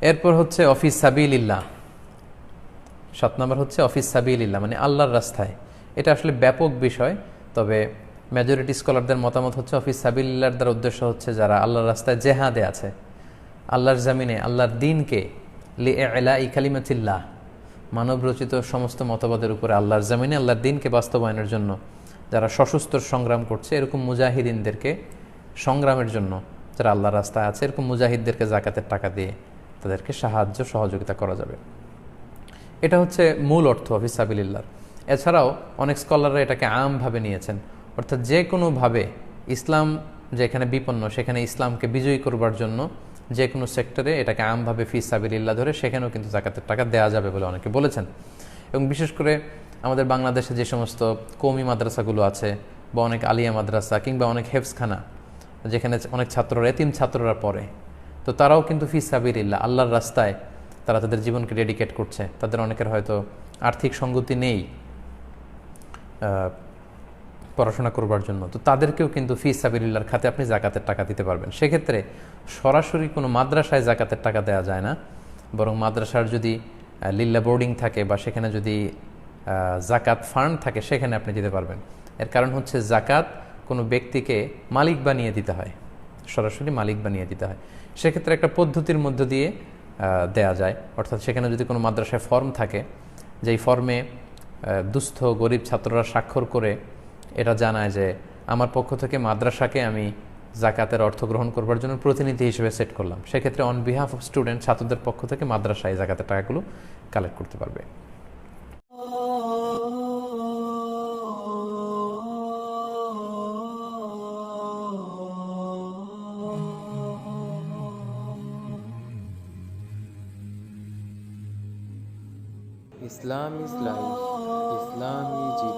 এরপর হচ্ছে অফিস সাবিলিল্লাহ। সাত নম্বর হচ্ছে অফিস সাবিলিল্লাহ মানে আল্লাহর রাস্তায়। এটা আসলে ব্যাপক বিষয়, তবে মেজরিটি স্কলারদের মতামত হচ্ছে অফিস সাবিল্লার দ্বারা উদ্দেশ্য হচ্ছে যারা আল্লাহর রাস্তায় জেহাদে আছে। আল্লাহর জামিনে, আল্লাহর দিনকে লি এলা ই কালিমাতিল্লাহ মানব রচিত সমস্ত মতবাদের উপরে আল্লাহর জামিনে, আল্লাহর দিনকে বাস্তবায়নের জন্য যারা সশস্ত্র সংগ্রাম করছে, এরকম মুজাহিদিনদেরকে সংগ্রামের জন্য যারা আল্লাহর রাস্তায় আছে, এরকম মুজাহিদদেরকে জাকাতের টাকা দিয়ে তাদেরকে সাহায্য সহযোগিতা করা যাবে। এটা হচ্ছে মূল অর্থ অফিস ফিসাবিল্লার এছাড়াও অনেক স্কলাররা এটাকে আমভাবে নিয়েছেন। অর্থাৎ যে কোনোভাবে ইসলাম যেখানে বিপন্ন, সেখানে ইসলামকে বিজয়ী করবার জন্য যে কোনো সেক্টরে এটাকে আমভাবে ফিসাবিল্লাহ ধরে সেখানেও কিন্তু জাকাতের টাকা দেওয়া যাবে বলে অনেকে বলেছেন। এবং বিশেষ করে আমাদের বাংলাদেশে যে সমস্ত কৌমি মাদ্রাসাগুলো আছে বা অনেক আলিয়া মাদ্রাসা কিংবা অনেক হেফসখানা যেখানে অনেক ছাত্ররা, এতিম ছাত্ররা পড়ে তো তারাও কিন্তু ফিসাবিল্লাহ আল্লাহর রাস্তায় তারা তাদের জীবনকে ডেডিকেট করছে। তাদের অনেকের হয়তো আর্থিক সঙ্গতি নেই পড়াশোনা করবার জন্য। তো তাদেরকেও কিন্তু ফি সাবিল্লার খাতে আপনি জাকাতের টাকা দিতে পারবেন। সেক্ষেত্রে সরাসরি কোনো মাদ্রাসায় জাকাতের টাকা দেওয়া যায় না। বরং মাদ্রাসার যদি লিল্লা বোর্ডিং থাকে বা সেখানে যদি জাকাত ফান্ড থাকে, সেখানে আপনি দিতে পারবেন। এর কারণ হচ্ছে জাকাত কোনো ব্যক্তিকে মালিক বানিয়ে দিতে হয়। সরাসরি মালিক বানিয়ে দিতে হয়। সেক্ষেত্রে একটা পদ্ধতির মধ্য দিয়ে দেয়া যায়। অর্থাৎ সেখানে যদি কোনো মাদ্রাসায় ফর্ম থাকে, যেই ফর্মে দুস্থ, গরিব ছাত্ররা স্বাক্ষর করে এটা জানায় যে, আমার পক্ষ থেকে মাদ্রাসাকে আমি জাকাতের অর্থ গ্রহণ করবার জন্য প্রতিনিধি হিসেবে সেট করলাম। সেক্ষেত্রে অন বিহাফ অফ স্টুডেন্ট ছাত্রদের পক্ষ থেকে মাদ্রাসায় জাকাতের টাকাগুলো কালেক্ট করতে পারবে। Islam is life. Islam is life.